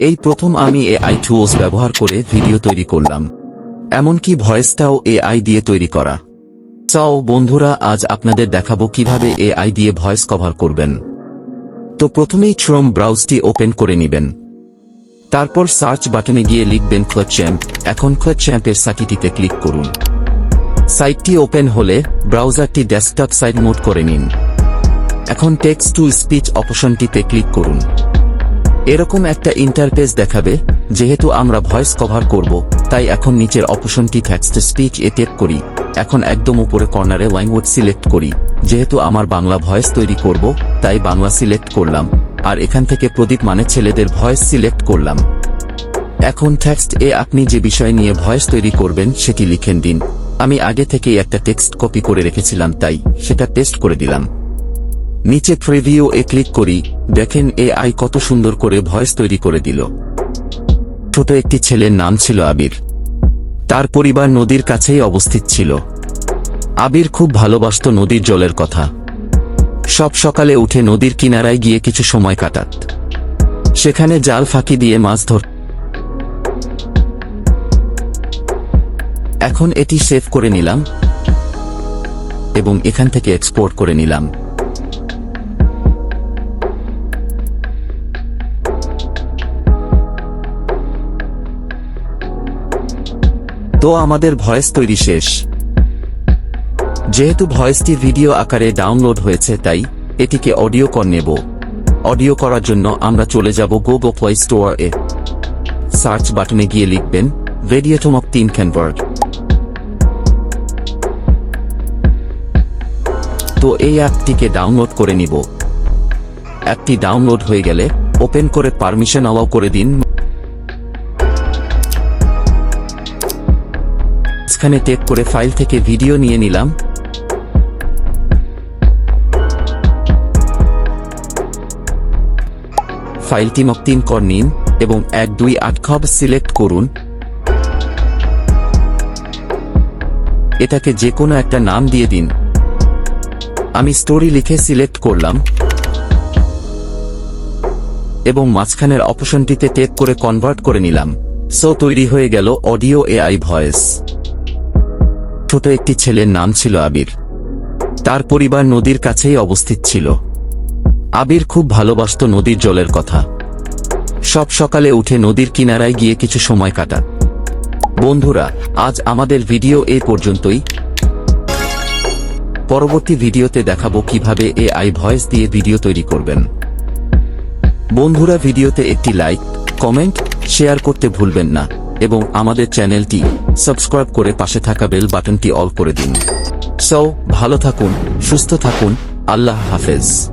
এই প্রথম আমি এ এআই টুলস ব্যবহার করে ভিডিও তৈরি করলাম। এমনকি ভয়েসটাও এআই দিয়ে তৈরি করা। চাও বন্ধুরা, আজ আপনাদের দেখাবো কীভাবে এআই দিয়ে ভয়েস কভার করবেন। তো প্রথমেই ক্রোম ব্রাউজটি ওপেন করে নেবেন। তারপর সার্চ বাটনে গিয়ে লিখবেন ক্লাচ্যাম্প এখন ক্লাচ্যাম্পের সাইটটিতে ক্লিক করুন। সাইটটি ওপেন হলে ব্রাউজারটি ডেস্কটপ সাইট মোড করে নিন। এখন টেক্সট টু স্পিচ অপশনটিতে ক্লিক করুন। এরকম একটা ইন্টারফেস দেখাবে, যেহেতু আমরা ভয়েস কভার করব, তাই এখন নিচের অপশনটি টেক্সট স্পিচ এ টেপ করি, এখন একদম উপরে কর্নারে ল্যাঙ্গুয়েজ সিলেক্ট করি, যেহেতু আমার বাংলা ভয়েস তৈরি করব, তাই বাংলা সিলেক্ট করলাম, আর এখান থেকে প্রদীপ মানে ছেলেদের ভয়েস সিলেক্ট করলাম। এখন টেক্সট এ আপনি যে বিষয় নিয়ে ভয়েস তৈরি করবেন, সেটি লিখেন দিন আমি আগে থেকেই একটা টেক্সট কপি করে রেখেছিলাম, তাই সেটা টেস্ট করে দিলাম। নিচে প্রিভিউ এ ক্লিক করি, দেখেন এ আই কত সুন্দর করে ভয়েস তৈরি করে দিল। ছোট একটি ছেলের নাম ছিল আবির। তার পরিবার নদীর কাছেই অবস্থিত ছিল। আবির খুব ভালোবাসত নদীর জলের কথা। সব সকালে উঠে নদীর কিনারায় গিয়ে কিছু সময় কাটাত। সেখানে জাল ফাঁকি দিয়ে মাছ ধর এখন এটি সেভ করে নিলাম। এবং এখান থেকে এক্সপোর্ট করে নিলাম। তো আমাদের ভয়েস তৈরি শেষ। যেহেতু ভয়েসটি ভিডিও আকারে ডাউনলোড হয়েছে, তাই এটিকে অডিও কর নেব। অডিও করার জন্য আমরা চলে যাব গুগল প্লে স্টোর এ। সার্চ বাটনে গিয়ে লিখবেন ভেডিয়েটম অফ তিন ক্যানভার্ট তো এই অ্যাপটিকে ডাউনলোড করে নিব। অ্যাপটি ডাউনলোড হয়ে গেলে, ওপেন করে পারমিশন অ্যালাউ করে দিন। মাঝখানে টেপ করে ফাইল থেকে ভিডিও নিয়ে নিলাম। ফাইলটি মক্তিন কর নিন এবং এক, দুই, আট খব সিলেক্ট করুন। এটাকে যে কোনো একটা নাম দিয়ে দিন। আমি স্টোরি লিখে সিলেক্ট করলাম। এবং মাঝখানের অপশনটিতে টেপ করে কনভার্ট করে নিলাম। সো তৈরি হয়ে গেল অডিও এআই ভয়েস। ছোট একটি ছেলের নাম ছিল আবির। তার পরিবার নদীর কাছেই অবস্থিত ছিল। আবির খুব ভালোবাসত নদীর জলের কথা। সব সকালে উঠে নদীর কিনারায় গিয়ে কিছু সময় কাটাত বন্ধুরা, আজ আমাদের ভিডিও এ পর্যন্তই। পরবর্তী ভিডিওতে দেখাবো কীভাবে এ আই ভয়েস দিয়ে ভিডিও তৈরি করবেন। বন্ধুরা, ভিডিওতে একটি লাইক, কমেন্ট, শেয়ার করতে ভুলবেন না। এবং আমাদের চ্যানেলটি সাবস্ক্রাইব করে পাশে থাকা বেল বাটনটি অল করে দিন। সো, ভালো থাকুন, সুস্থ থাকুন, আল্লাহ হাফেজ।